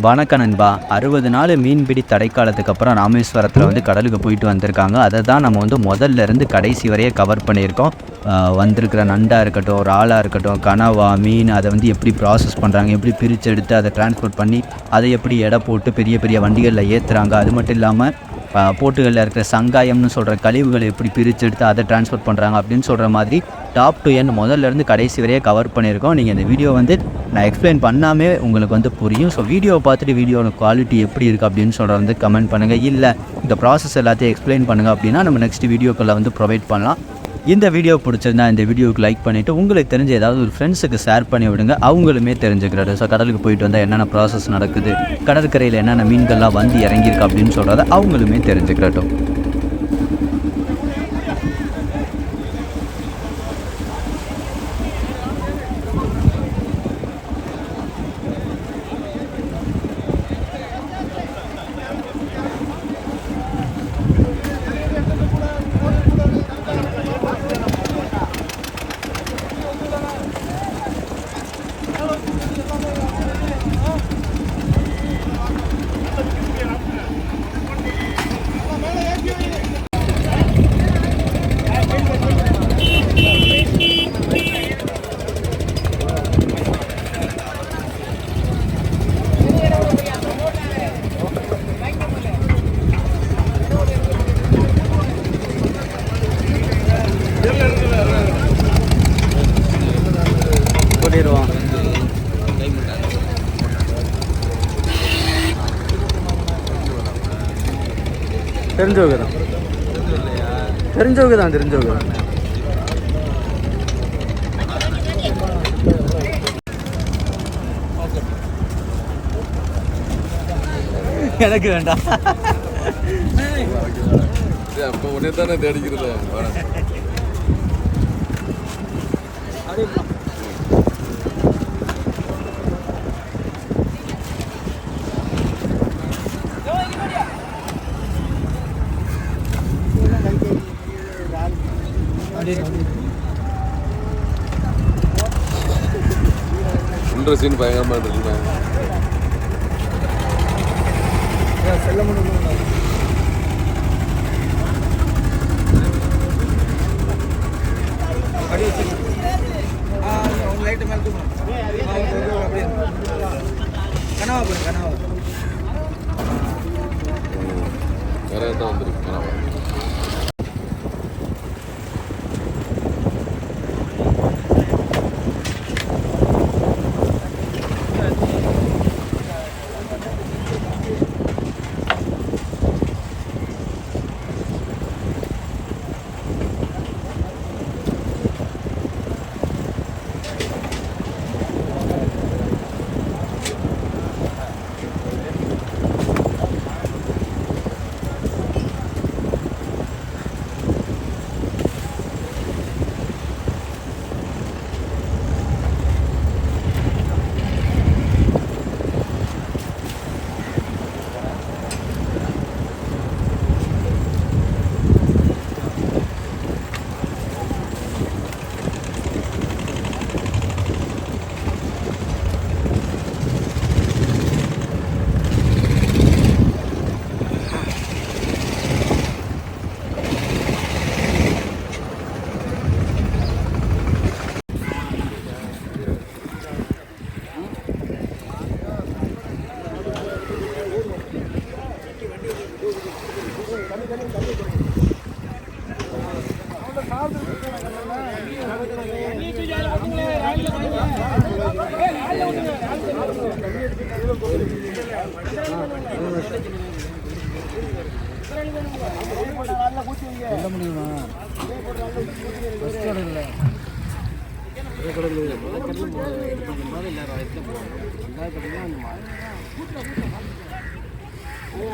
வணக்கம் நண்பா. அறுபது நாள் மீன்பிடி தடைக்காலத்துக்கு அப்புறம் ராமேஸ்வரத்தில் வந்து கடலுக்கு போயிட்டு வந்திருக்காங்க. அதை தான் நம்ம வந்து முதல்ல இருந்து கடைசி வரையே கவர் பண்ணியிருக்கோம். வந்திருக்கிற நண்டாக இருக்கட்டும் இறாலாக இருக்கட்டும் கனவா மீன் அதை வந்து எப்படி ப்ராசஸ் பண்ணுறாங்க எப்படி பிரித்து எடுத்து அதை டிரான்ஸ்போர்ட் பண்ணி அதை எப்படி எடை போட்டு பெரிய பெரிய வண்டிகளில் ஏற்றுறாங்க அது மட்டும் இல்லாமல் போட்டுகளில் இருக்கிற சங்காயம்னு சொல்கிற கழிவுகளை எப்படி பிரித்து எடுத்து அதை டிரான்ஸ்போர்ட் பண்ணுறாங்க அப்படின்னு சொல்கிற மாதிரி டாப் டு என் முதல்ல இருந்து கடைசி வரையே கவர் பண்ணியிருக்கோம். நீங்கள் இந்த வீடியோ வந்து நான் எக்ஸ்பிளைன் பண்ணாமே உங்களுக்கு வந்து புரியும். ஸோ வீடியோவை பார்த்துட்டு வீடியோட குவாலிட்டி எப்படி இருக்குது அப்படின்னு சொல்கிற வந்து கமெண்ட் பண்ணுங்கள் இல்லை இந்த ப்ராசஸ் எல்லாத்தையும் எக்ஸ்பிளைன் பண்ணுங்கள் அப்படின்னா நம்ம நெக்ஸ்ட் வீடியோக்களை வந்து ப்ரொவைட் பண்ணலாம். இந்த வீடியோ பிடிச்சிருந்தா இந்த வீடியோவுக்கு லைக் பண்ணிவிட்டு உங்களுக்கு தெரிஞ்ச ஏதாவது ஒரு ஃப்ரெண்ட்ஸுக்கு ஷேர் பண்ணி விடுங்க. அவங்களுமே தெரிஞ்சுக்கிறாரு. ஸோ கடலுக்கு போயிட்டு வந்தால் என்னென்ன ப்ராசஸ் நடக்குது? கடற்கரையில் என்னென்ன மீன்கள்லாம் வந்து இறங்கியிருக்கு அப்படின்னு சொல்கிறத அவங்களுமே தெரிஞ்சுக்கிறட்டும். போட்டிடுவோம் தெரிஞ்சவங்க தான். தெரிஞ்சவங்க தான் தெரிஞ்சவங்க தான். எனக்கு வேண்டாம். அப்போ உடனே தானே தேடிக்கிறது. சீன் பயங்கரமா இருக்குண்ணே நிறைய தான் வந்திருக்கு கனவா.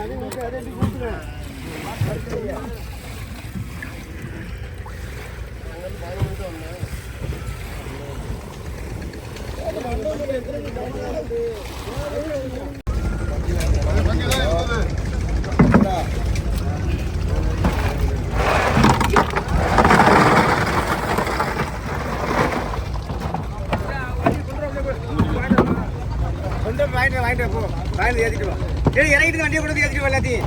அதே அதே கூட்டுறேன் வாங்கிட்டு வாங்கிட்டு போ. வாங்கி ஏற்றிட்டு வா. சரி இறங்கிட்டு வண்டியை கொண்டு வந்து ஏற்றிட்டு வா எல்லாத்தையும்.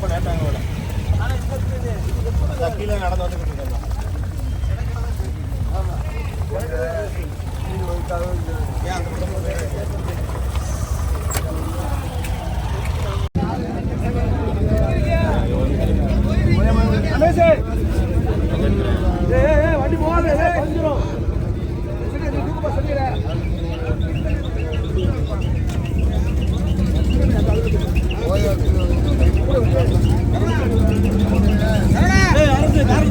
ரொம்ப லேட் விட அதான் கீழே நடந்து வந்துக்கிட்டு இருக்கேன் ஏன் அந்த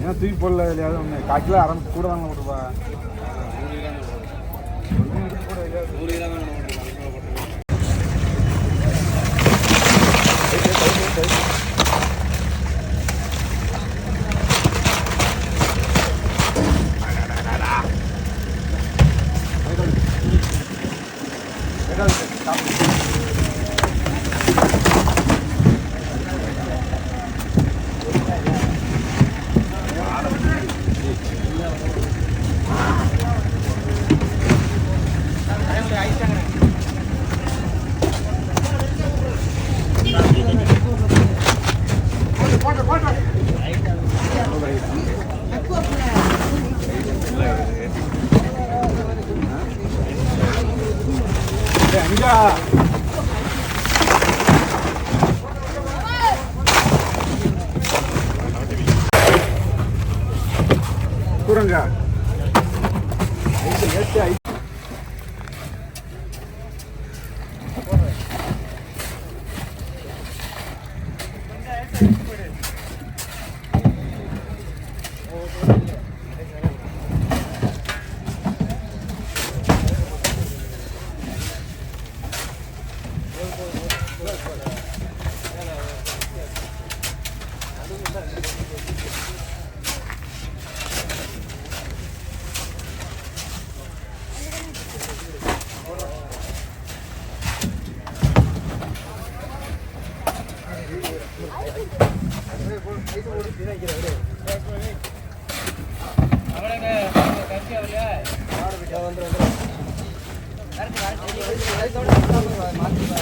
ஏன் தூக்கி போடல இல்லையாவது ஒன்று கால் கிலோ அரை கூட வாங்க விட்டுப்பா அஞ்சா దూరంగా வந்துடும் வந்து